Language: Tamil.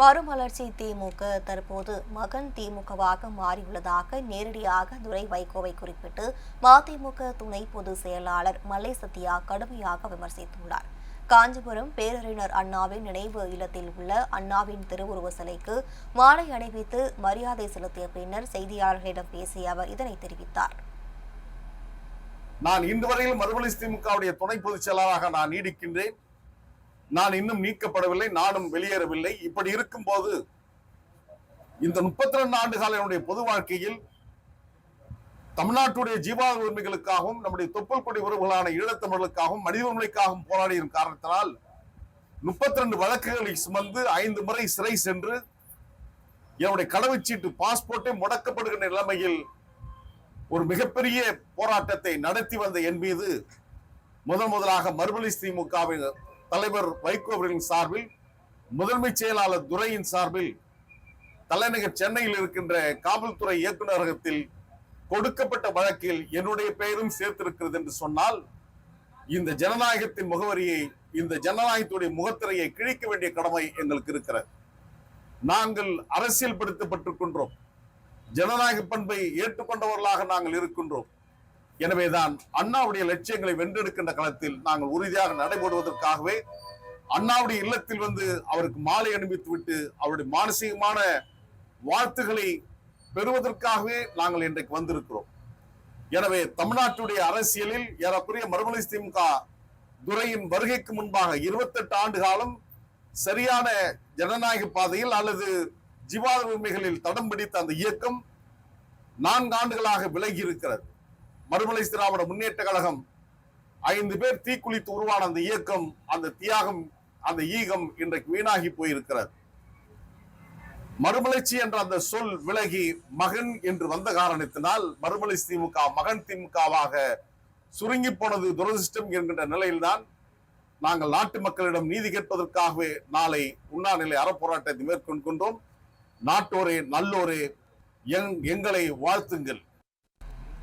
மறுமலர்ச்சி திமுக தற்போது மகன் திமுகவாக மாறியுள்ளதாக நேரடியாக துரை வைகோவை குறிப்பிட்டு மதிமுக துணை பொதுச் செயலாளர் மலை சத்யா கடுமையாக விமர்சித்துள்ளார். காஞ்சிபுரம் பேரறிஞர் அண்ணாவின் நினைவு இல்லத்தில் உள்ள அண்ணாவின் திருவுருவ சிலைக்கு மாலை அணிவித்து மரியாதை செலுத்திய பின்னர் செய்தியாளர்களிடம் பேசிய அவர் இதனை தெரிவித்தார். நான் இன்று வரையில் மறுமலர்ச்சி திமுகவுடைய துணை பொதுச் செயலாளராக நான் நீடிக்கின்றேன். நான் இன்னும் நீக்கப்படவில்லை நானும் வெளியேறவில்லை. இப்படி இருக்கும்போது இந்த முப்பத்தி ரெண்டு ஆண்டு கால என்னுடைய பொது வாழ்க்கையில் தமிழ்நாட்டுடைய ஜீவாத உரிமைகளுக்காகவும் நம்முடைய தொப்பல் கொடி உறவுகளான ஈழத்தமிழர்களுக்காகவும் மனித உரிமைக்காகவும் போராடிய காரணத்தினால் முப்பத்தி ரெண்டு வழக்குகளை சுமந்து ஐந்து முறை சிறை சென்று என்னுடைய கடவுச்சீட்டு பாஸ்போர்ட்டை முடக்கப்படுகின்ற நிலைமையில் ஒரு மிகப்பெரிய போராட்டத்தை நடத்தி வந்த என் மீது முதன் முதலாக மறுமலர்ச்சி திமுகவின் தலைவர் வைகோ அவர்களின் சார்பில் முதன்மை செயலாளர் துறையின் சார்பில் தலைநகர் சென்னையில் இருக்கின்ற காவல்துறை இயக்குநரகத்தில் கொடுக்கப்பட்ட வழக்கில் என்னுடைய பெயரும் சேர்த்திருக்கிறது என்று சொன்னால் இந்த ஜனநாயகத்தின் முகவரியை இந்த ஜனநாயகத்துடைய முகத்திரையை கிழிக்க வேண்டிய கடமை எங்களுக்கு இருக்கிறது. நாங்கள் அரசியல் படுத்தப்பட்டிருக்கின்றோம் ஜனநாயக பண்பை ஏற்றுக்கொண்டவர்களாக நாங்கள் இருக்கின்றோம். எனவேதான் அண்ணாவுடைய லட்சியங்களை வென்றெடுக்கின்ற களத்தில் நாங்கள் உறுதியாக நடைபெறுவதற்காகவே அண்ணாவுடைய இல்லத்தில் வந்து அவருக்கு மாலை அணிவித்து விட்டு அவருடைய மானசீகமான வாழ்த்துக்களை பெறுவதற்காகவே நாங்கள் இன்றைக்கு வந்திருக்கிறோம். எனவே தமிழ்நாட்டுடைய அரசியலில் ஏறக்குறைய மறுமலை திமுக துறையின் வருகைக்கு முன்பாக இருபத்தெட்டு ஆண்டு காலம் சரியான ஜனநாயக பாதையில் அல்லது ஜீவாத உரிமைகளில் தடம் பிடித்த அந்த இயக்கம் நான்கு ஆண்டுகளாக விலகி இருக்கிறது. மறுமலை திராவிட முன்னேற்ற கழகம். ஐந்து பேர் தீக்குளித்து உருவான அந்த இயக்கம் அந்த தியாகம் அந்த ஈகம் இன்றைக்கு வீணாகி போயிருக்கிறது. மறுமலர்ச்சி என்ற அந்த சொல் விலகி மகன் என்று வந்த காரணத்தினால் மறுமலை திமுக மகன் திமுகவாக சுருங்கி போனது துரதிருஷ்டம் என்கின்ற நிலையில்தான் நாங்கள் நாட்டு மக்களிடம் நீதி கேட்பதற்காகவே நாளை உண்ணாநிலை அறப்போராட்டத்தை மேற்கொள்கின்றோம். நாட்டோரே நல்லோரே எங் எங்களை வாழ்த்துங்கள்.